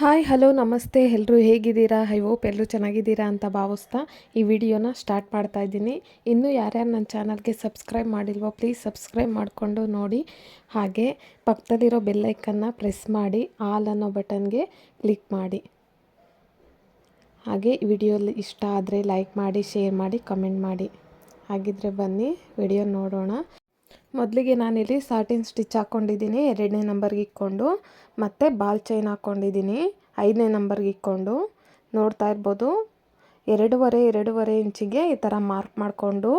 Hi hello ನಮಸ್ತೆ. ಎಲ್ಲರೂ ಹೇಗಿದ್ದೀರಾ? ಐ ಹೋಪ್ ಎಲ್ಲರೂ ಚೆನ್ನಾಗಿದ್ದೀರಾ ಅಂತ ಭಾವಿಸ್ತಾ ಈ ವಿಡಿಯೋನ ಸ್ಟಾರ್ಟ್ ಮಾಡ್ತಾ ಇದ್ದೀನಿ. ಇನ್ನೂ ಯಾರ್ಯಾರು ನನ್ನ ಚಾನಲ್ಗೆ ಸಬ್ಸ್ಕ್ರೈಬ್ ಮಾಡಿಲ್ವೋ ಪ್ಲೀಸ್ ಸಬ್ಸ್ಕ್ರೈಬ್ ಮಾಡಿಕೊಂಡು ನೋಡಿ. ಹಾಗೆ ಪಕ್ಕದಲ್ಲಿರೋ ಬೆಲ್ಲೈಕನ್ನು ಪ್ರೆಸ್ ಮಾಡಿ ಆಲ್ ಅನ್ನೋ ಬಟನ್ಗೆ ಕ್ಲಿಕ್ ಮಾಡಿ. ಹಾಗೆ ಈ ವಿಡಿಯೋ ಇಷ್ಟ ಆದರೆ ಲೈಕ್ ಮಾಡಿ ಶೇರ್ ಮಾಡಿ ಕಮೆಂಟ್ ಮಾಡಿ. ಹಾಗಿದ್ರೆ ಬನ್ನಿ ವಿಡಿಯೋ ನೋಡೋಣ. ಮೊದಲಿಗೆ ನಾನಿಲ್ಲಿ ಸಾಟಿನ್ ಸ್ಟಿಚ್ ಹಾಕ್ಕೊಂಡಿದ್ದೀನಿ ಎರಡನೇ ನಂಬರ್ಗೆ ಇಕ್ಕೊಂಡು, ಮತ್ತು ಬಾಲ್ ಚೈನ್ ಹಾಕ್ಕೊಂಡಿದ್ದೀನಿ ಐದನೇ ನಂಬರ್ಗೆ ಇಕ್ಕೊಂಡು. ನೋಡ್ತಾ ಇರ್ಬೋದು, ಎರಡೂವರೆ ಎರಡೂವರೆ ಇಂಚಿಗೆ ಈ ಥರ ಮಾರ್ಕ್ ಮಾಡಿಕೊಂಡು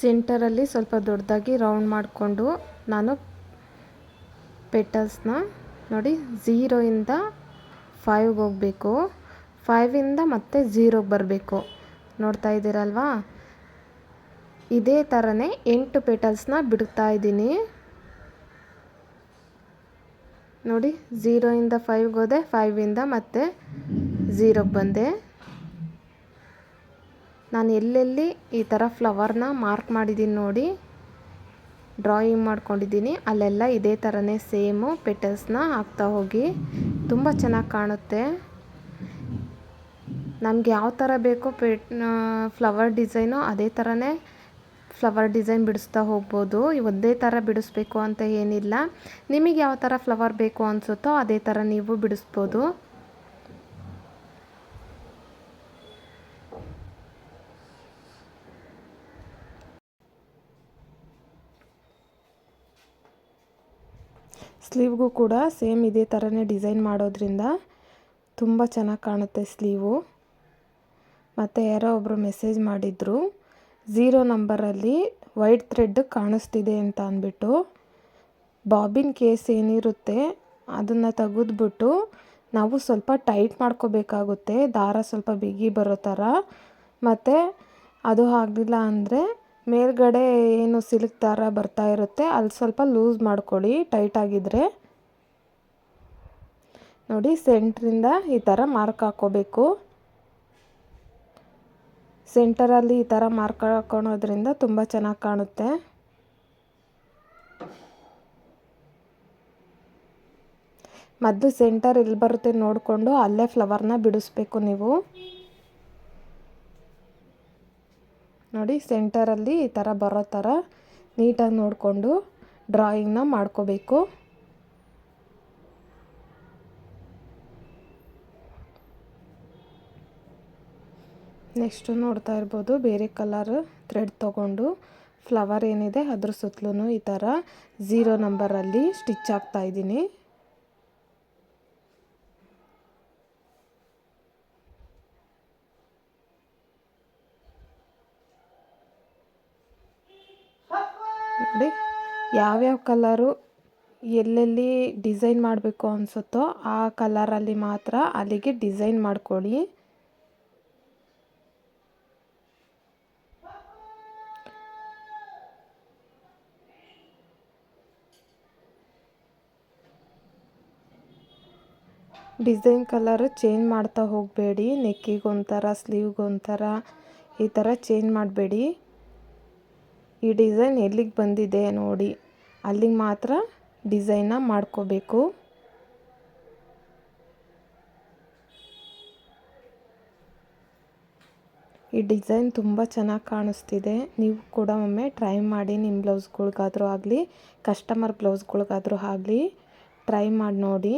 ಸೆಂಟರಲ್ಲಿ ಸ್ವಲ್ಪ ದೊಡ್ಡದಾಗಿ ರೌಂಡ್ ಮಾಡಿಕೊಂಡು, ನಾನು ಪೆಟಲ್ಸ್ನ ನೋಡಿ ಝೀರೋಯಿಂದ ಫೈವ್ಗೆ ಹೋಗಬೇಕು. ಫೈವಿಂದ ಮತ್ತೆ ಝೀರೋಗೆ ಬರಬೇಕು. ನೋಡ್ತಾ ಇದ್ದೀರಲ್ವಾ? ಇದೇ ಥರನೇ ಎಂಟು ಪೆಟಲ್ಸ್ನ ಬಿಡ್ತಾ ಇದ್ದೀನಿ. ನೋಡಿ ಝೀರೋಯಿಂದ ಫೈವ್ಗೆ ಹೋದೆ ಫೈವಿಂದ ಮತ್ತೆ ಝೀರೋಗೆ ಬಂದೆ. ನಾನು ಎಲ್ಲೆಲ್ಲಿ ಈ ಥರ ಫ್ಲವರ್ನ ಮಾರ್ಕ್ ಮಾಡಿದ್ದೀನಿ ನೋಡಿ ಡ್ರಾಯಿಂಗ್ ಮಾಡ್ಕೊಂಡಿದ್ದೀನಿ ಅಲ್ಲೆಲ್ಲ ಇದೇ ಥರನೇ ಸೇಮು ಪೆಟಲ್ಸ್ನ ಹಾಕ್ತಾ ಹೋಗಿ ತುಂಬ ಚೆನ್ನಾಗಿ ಕಾಣುತ್ತೆ. ನಮ್ಗೆ ಯಾವ ಥರ ಬೇಕೋ ಪೆ ಫ್ಲವರ್ ಡಿಸೈನು ಅದೇ ಥರನೇ ಫ್ಲವರ್ ಡಿಸೈನ್ ಬಿಡಿಸ್ತಾ ಹೋಗ್ಬೋದು. ಒಂದೇ ಥರ ಬಿಡಿಸ್ಬೇಕು ಅಂತ ಏನಿಲ್ಲ. ನಿಮಗೆ ಯಾವ ಥರ ಫ್ಲವರ್ ಬೇಕು ಅನಿಸುತ್ತೋ ಅದೇ ಥರ ನೀವು ಬಿಡಿಸ್ಬೋದು. ಸ್ಲೀವ್ಗೂ ಕೂಡ ಸೇಮ್ ಇದೇ ಥರನೇ ಡಿಸೈನ್ ಮಾಡೋದ್ರಿಂದ ತುಂಬ ಚೆನ್ನಾಗಿ ಕಾಣುತ್ತೆ ಸ್ಲೀವು. ಮತ್ತು ಯಾರೋ ಒಬ್ಬರು ಮೆಸೇಜ್ ಮಾಡಿದರು. ಝೀರೋ ನಂಬರಲ್ಲಿ ವೈಟ್ ಥ್ರೆಡ್ ಕಾಣಿಸ್ತಿದೆ ಅಂತ ಅಂದ್ಬಿಟ್ಟು ಬಾಬಿನ್ ಕೇಸ್ ಏನಿರುತ್ತೆ ಅದನ್ನು ತೆಗೆದ್ಬಿಟ್ಟು ನಾವು ಸ್ವಲ್ಪ ಟೈಟ್ ಮಾಡ್ಕೋಬೇಕಾಗುತ್ತೆ, ದಾರ ಸ್ವಲ್ಪ ಬಿಗಿ ಬರೋ ಥರ. ಮತ್ತು ಅದು ಆಗಲಿಲ್ಲ ಅಂದರೆ ಮೇಲ್ಗಡೆ ಏನು ಸಿಲ್ಕ್ ದಾರ ಬರ್ತಾ ಇರುತ್ತೆ, ಅಲ್ಲಿ ಸ್ವಲ್ಪ ಲೂಸ್ ಮಾಡ್ಕೊಳ್ಳಿ ಟೈಟ್ ಆಗಿದ್ದರೆ ನೋಡಿ, ಸೆಂಟ್ರಿಂದ ಈ ಥರ ಮಾರ್ಕ್ ಹಾಕ್ಕೋಬೇಕು ಸೆಂಟರಲ್ಲಿ ಈ ಥರ ಮಾರ್ಕ್ ಹಾಕೊಳೋದ್ರಿಂದ ತುಂಬ ಚೆನ್ನಾಗಿ ಕಾಣುತ್ತೆ. ಮೊದಲು ಸೆಂಟರ್ ಎಲ್ಲಿ ಬರುತ್ತೆ ನೋಡಿಕೊಂಡು ಅಲ್ಲೇ ಫ್ಲವರ್ನ ಬಿಡಿಸ್ಬೇಕು ನೀವು. ನೋಡಿ, ಸೆಂಟರಲ್ಲಿ ಈ ಥರ ಬರೋ ಥರ ನೀಟಾಗಿ ನೋಡಿಕೊಂಡು ಡ್ರಾಯಿಂಗ್ನ ಮಾಡ್ಕೋಬೇಕು. ನೆಕ್ಸ್ಟು ನೋಡ್ತಾ ಇರ್ಬೋದು, ಬೇರೆ ಕಲರ್ ಥ್ರೆಡ್ ತೊಗೊಂಡು ಫ್ಲವರ್ ಏನಿದೆ ಅದ್ರ ಸುತ್ತಲೂ ಈ ಥರ ಝೀರೋ ನಂಬರಲ್ಲಿ ಸ್ಟಿಚ್ ಆಗ್ತಾ ಇದ್ದೀನಿ. ನೋಡಿ ಯಾವ್ಯಾವ ಕಲರು ಎಲ್ಲೆಲ್ಲಿ ಡಿಸೈನ್ ಮಾಡಬೇಕು ಅನಿಸುತ್ತೋ ಆ ಕಲರಲ್ಲಿ ಮಾತ್ರ ಅಲ್ಲಿಗೆ ಡಿಸೈನ್ ಮಾಡ್ಕೊಳ್ಳಿ. ಡಿಸೈನ್ ಕಲರ್ ಚೇಂಜ್ ಮಾಡ್ತಾ ಹೋಗಬೇಡಿ ನೆಕ್ಕಿಗೆ ಒಂಥರ ಸ್ಲೀವ್ಗೆ ಒಂಥರ ಈ ಥರ ಚೇಂಜ್ ಮಾಡಬೇಡಿ. ಈ ಡಿಸೈನ್ ಎಲ್ಲಿಗೆ ಬಂದಿದೆ ನೋಡಿ, ಅಲ್ಲಿಗೆ ಮಾತ್ರ ಡಿಸೈನ ಮಾಡ್ಕೋಬೇಕು. ಈ ಡಿಸೈನ್ ತುಂಬ ಚೆನ್ನಾಗಿ ಕಾಣಿಸ್ತಿದೆ. ನೀವು ಕೂಡ ಒಮ್ಮೆ ಟ್ರೈ ಮಾಡಿ ನಿಮ್ಮ ಬ್ಲೌಸ್ಗಳಿಗಾದರೂ ಆಗಲಿ, ಕಸ್ಟಮರ್ ಬ್ಲೌಸ್ಗಳಿಗಾದರೂ ಆಗಲಿ, ಟ್ರೈ ಮಾಡಿ ನೋಡಿ.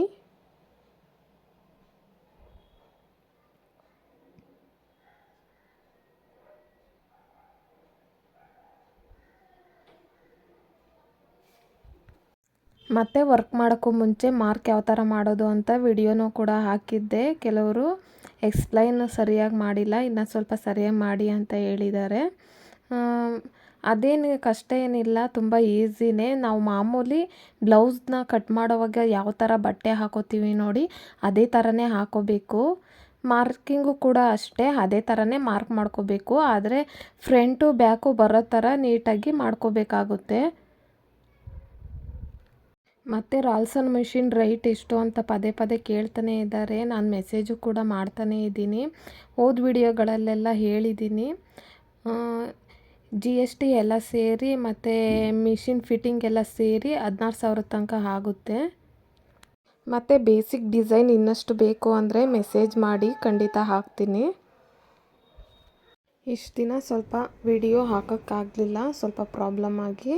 ಮತ್ತು ವರ್ಕ್ ಮಾಡೋಕ್ಕೂ ಮುಂಚೆ ಮಾರ್ಕ್ ಯಾವ ಥರ ಮಾಡೋದು ಅಂತ ವಿಡಿಯೋನೂ ಕೂಡ ಹಾಕಿದ್ದೆ. ಕೆಲವರು ಎಕ್ಸ್ಪ್ಲೈನ್ ಸರಿಯಾಗಿ ಮಾಡಿಲ್ಲ, ಇನ್ನು ಸ್ವಲ್ಪ ಸರಿಯಾಗಿ ಮಾಡಿ ಅಂತ ಹೇಳಿದ್ದಾರೆ. ಅದೇನು ಕಷ್ಟ ಏನಿಲ್ಲ, ತುಂಬ ಈಸಿನೇ. ನಾವು ಮಾಮೂಲಿ ಬ್ಲೌಸ್ನ ಕಟ್ ಮಾಡೋವಾಗ ಯಾವ ಥರ ಬಟ್ಟೆ ಹಾಕೋತೀವಿ ನೋಡಿ, ಅದೇ ಥರನೇ ಹಾಕೋಬೇಕು. ಮಾರ್ಕಿಂಗು ಕೂಡ ಅಷ್ಟೇ, ಅದೇ ಥರನೇ ಮಾರ್ಕ್ ಮಾಡ್ಕೋಬೇಕು. ಆದರೆ ಫ್ರಂಟು ಬ್ಯಾಕು ಬರೋ ಥರ ನೀಟಾಗಿ ಮಾಡ್ಕೋಬೇಕಾಗುತ್ತೆ. ಮತ್ತು ರಾಲ್ಸನ್ ಮಿಷಿನ್ ರೈಟ್ ಎಷ್ಟು ಅಂತ ಪದೇ ಪದೇ ಕೇಳ್ತಾನೆ ಇದ್ದಾರೆ. ನಾನು ಮೆಸೇಜು ಕೂಡ ಮಾಡ್ತಾನೇ ಇದ್ದೀನಿ. ಹೋದ ವಿಡಿಯೋಗಳಲ್ಲೆಲ್ಲ ಹೇಳಿದ್ದೀನಿ. ಜಿ ಎಸ್ ಟಿ ಎಲ್ಲ ಸೇರಿ ಮತ್ತು ಮಿಷಿನ್ ಫಿಟ್ಟಿಂಗ್ ಎಲ್ಲ ಸೇರಿ ಹದಿನಾರು ಸಾವಿರ ತನಕ ಆಗುತ್ತೆ. ಮತ್ತು ಬೇಸಿಕ್ ಡಿಸೈನ್ ಇನ್ನಷ್ಟು ಬೇಕು ಅಂದರೆ ಮೆಸೇಜ್ ಮಾಡಿ ಖಂಡಿತ ಹಾಕ್ತೀನಿ. ಇಷ್ಟು ದಿನ ಸ್ವಲ್ಪ ವಿಡಿಯೋ ಹಾಕೋಕ್ಕಾಗಲಿಲ್ಲ, ಸ್ವಲ್ಪ ಪ್ರಾಬ್ಲಮ್ ಆಗಿ.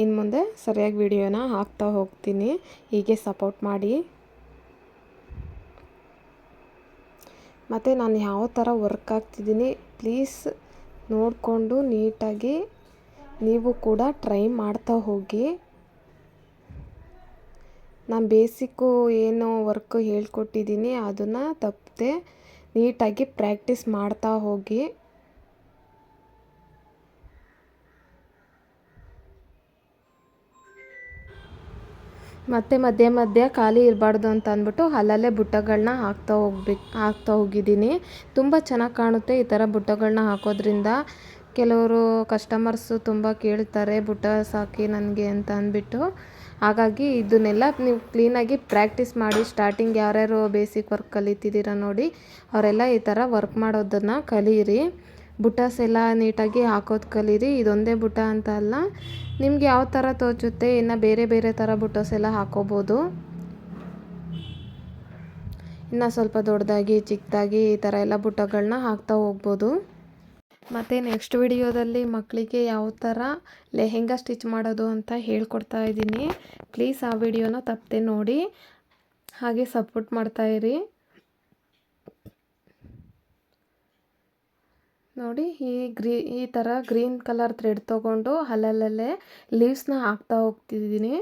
ಇನ್ನು ಮುಂದೆ ಸರಿಯಾಗಿ ವಿಡಿಯೋನ ಹಾಕ್ತಾ ಹೋಗ್ತೀನಿ. ಹೀಗೆ ಸಪೋರ್ಟ್ ಮಾಡಿ. ಮತ್ತು ನಾನು ಯಾವ ಥರ ವರ್ಕ್ ಆಗ್ತಿದ್ದೀನಿ ಪ್ಲೀಸ್ ನೋಡಿಕೊಂಡು ನೀಟಾಗಿ ನೀವು ಕೂಡ ಟ್ರೈ ಮಾಡ್ತಾ ಹೋಗಿ. ನಾನು ಬೇಸಿಕ್ಕು ಏನು ವರ್ಕ್ ಹೇಳ್ಕೊಟ್ಟಿದ್ದೀನಿ, ಅದನ್ನು ತಪ್ಪದೆ ನೀಟಾಗಿ ಪ್ರಾಕ್ಟೀಸ್ ಮಾಡ್ತಾ ಹೋಗಿ. ಮತ್ತು ಮಧ್ಯೆ ಮಧ್ಯೆ ಖಾಲಿ ಇರಬಾರ್ದು ಅಂತ ಅಂದ್ಬಿಟ್ಟು ಅಲ್ಲಲ್ಲೇ ಬುಟ್ಟಗಳನ್ನ ಹಾಕ್ತಾ ಹೋಗ್ಬೇಕು ಹಾಕ್ತಾ ಹೋಗಿದ್ದೀನಿ. ತುಂಬ ಚೆನ್ನಾಗಿ ಕಾಣುತ್ತೆ ಈ ಥರ ಬುಟ್ಟಗಳನ್ನ ಹಾಕೋದ್ರಿಂದ. ಕೆಲವರು ಕಸ್ಟಮರ್ಸು ತುಂಬ ಕೇಳ್ತಾರೆ ಬುಟ್ಟ ಸಾಕಿ ನನಗೆ ಅಂತ ಅಂದ್ಬಿಟ್ಟು. ಹಾಗಾಗಿ ಇದನ್ನೆಲ್ಲ ನೀವು ಕ್ಲೀನಾಗಿ ಪ್ರಾಕ್ಟೀಸ್ ಮಾಡಿ ಸ್ಟಾರ್ಟಿಂಗ್ ಯಾರ್ಯಾರು ಬೇಸಿಕ್ ವರ್ಕ್ ಕಲಿತಿದ್ದೀರ ನೋಡಿ, ಅವರೆಲ್ಲ ಈ ಥರ ವರ್ಕ್ ಮಾಡೋದನ್ನು ಕಲೀರಿ. ಬುಟ್ಟಾಸ್ ಎಲ್ಲ ನೀಟಾಗಿ ಹಾಕೋದು ಕಲೀರಿ. ಇದೊಂದೇ ಬುಟ ಅಂತ ಅಲ್ಲ. ನಿಮ್ಗೆ ಯಾವ ಥರ ತೋಚುತ್ತೆ? ಇನ್ನು ಬೇರೆ ಬೇರೆ ಥರ ಬುಟಸ್ ಎಲ್ಲ ಹಾಕೋಬೋದು. ಇನ್ನು ಸ್ವಲ್ಪ ದೊಡ್ಡದಾಗಿ, ಚಿಕ್ಕದಾಗಿ ಈ ಥರ ಎಲ್ಲ ಬುಟಗಳನ್ನ ಹಾಕ್ತಾ ಹೋಗ್ಬೋದು. ಮತ್ತು ನೆಕ್ಸ್ಟ್ ವಿಡಿಯೋದಲ್ಲಿ ಮಕ್ಕಳಿಗೆ ಯಾವ ಥರ ಲೆಹೆಂಗಾ ಸ್ಟಿಚ್ ಮಾಡೋದು ಅಂತ ಹೇಳ್ಕೊಡ್ತಾ ಇದ್ದೀನಿ. ಪ್ಲೀಸ್ ಆ ವಿಡಿಯೋನ ತಪ್ಪದೆ ನೋಡಿ. ಹಾಗೆ ಸಪೋರ್ಟ್ ಮಾಡ್ತಾಯಿರಿ ನೋಡಿ, ಈ ಗ್ರೀ, ಈ ಥರ ಗ್ರೀನ್ ಕಲರ್ ಥ್ರೆಡ್ ತೊಗೊಂಡು ಅಲ್ಲಲ್ಲೇ ಲೀವ್ಸ್ನ ಹಾಕ್ತಾ ಹೋಗ್ತಿದ್ದೀನಿ.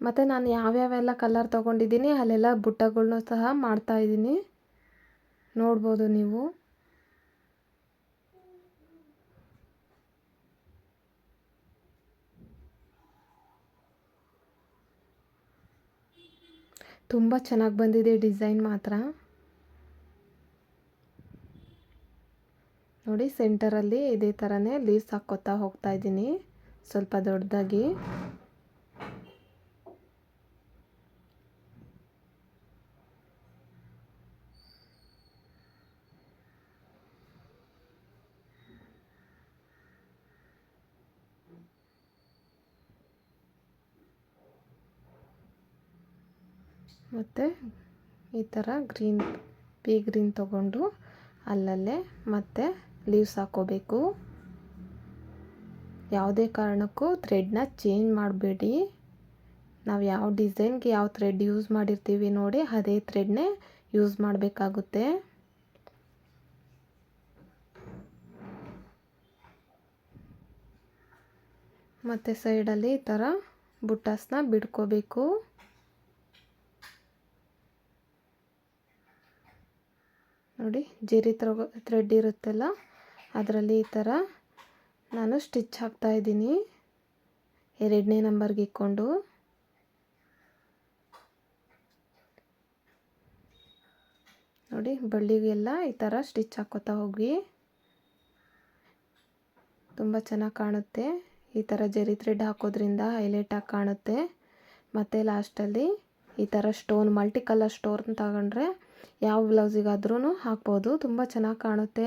ಮತ್ತು ನಾನು ಯಾವ್ಯಾವೆಲ್ಲ ಕಲರ್ ತೊಗೊಂಡಿದ್ದೀನಿ, ಅಲ್ಲೆಲ್ಲ ಬುಟ್ಟಗಳನ್ನೂ ಸಹ ಮಾಡ್ತಾಯಿದ್ದೀನಿ ನೋಡ್ಬೋದು ನೀವು. ತುಂಬ ಚೆನ್ನಾಗಿ ಬಂದಿದೆ ಡಿಸೈನ್ ಮಾತ್ರ. ನೋಡಿ ಸೆಂಟರಲ್ಲಿ ಇದೇ ಥರನೇ ಲೀವ್ಸ್ ಹಾಕ್ಕೋತಾ ಹೋಗ್ತಾ ಇದ್ದೀನಿ. ಸ್ವಲ್ಪ ದೊಡ್ಡದಾಗಿ. ಮತ್ತು ಈ ಥರ ಗ್ರೀನ್, ಪೀ ಗ್ರೀನ್ ತೊಗೊಂಡು ಅಲ್ಲಲ್ಲೇ ಮತ್ತೆ ಲೀವ್ಸ್ ಹಾಕೋಬೇಕು ಯಾವುದೇ ಕಾರಣಕ್ಕೂ ಥ್ರೆಡ್ನ ಚೇಂಜ್ ಮಾಡಬೇಡಿ. ನಾವು ಯಾವ ಡಿಸೈನ್ಗೆ ಯಾವ ಥ್ರೆಡ್ ಯೂಸ್ ಮಾಡಿರ್ತೀವಿ ನೋಡಿ ಅದೇ ಥ್ರೆಡ್ನೇ ಯೂಸ್ ಮಾಡಬೇಕಾಗುತ್ತೆ. ಮತ್ತು ಸೈಡಲ್ಲಿ ಈ ಥರ ಬುಟ್ಟಾಸನ್ನ ಬಿಡ್ಕೋಬೇಕು. ನೋಡಿ, ಜೀರಿ ಥ್ರೆಡ್ ಇರುತ್ತಲ್ಲ ಅದರಲ್ಲಿ ಈ ಥರ ನಾನು ಸ್ಟಿಚ್ ಹಾಕ್ತಾ ಇದ್ದೀನಿ. ಎರಡನೇ ನಂಬರ್ಗೆ ಇಕ್ಕೊಂಡು. ನೋಡಿ, ಬಳ್ಳಿಗೆಲ್ಲ ಈ ಥರ ಸ್ಟಿಚ್ ಹಾಕೋತಾ ಹೋಗಿ. ತುಂಬ ಚೆನ್ನಾಗಿ ಕಾಣುತ್ತೆ. ಈ ಥರ ಜರಿ ಥ್ರೆಡ್ ಹಾಕೋದ್ರಿಂದ ಹೈಲೈಟಾಗಿ ಕಾಣುತ್ತೆ. ಮತ್ತು ಲಾಸ್ಟಲ್ಲಿ ಈ ಥರ ಸ್ಟೋನ್ ಮಲ್ಟಿ ಕಲರ್ ಸ್ಟೋನ್ ತಗೊಂಡ್ರೆ ಯಾವ ಬ್ಲೌಸಿಗಾದ್ರೂ ಹಾಕ್ಬೋದು. ತುಂಬ ಚೆನ್ನಾಗಿ ಕಾಣುತ್ತೆ.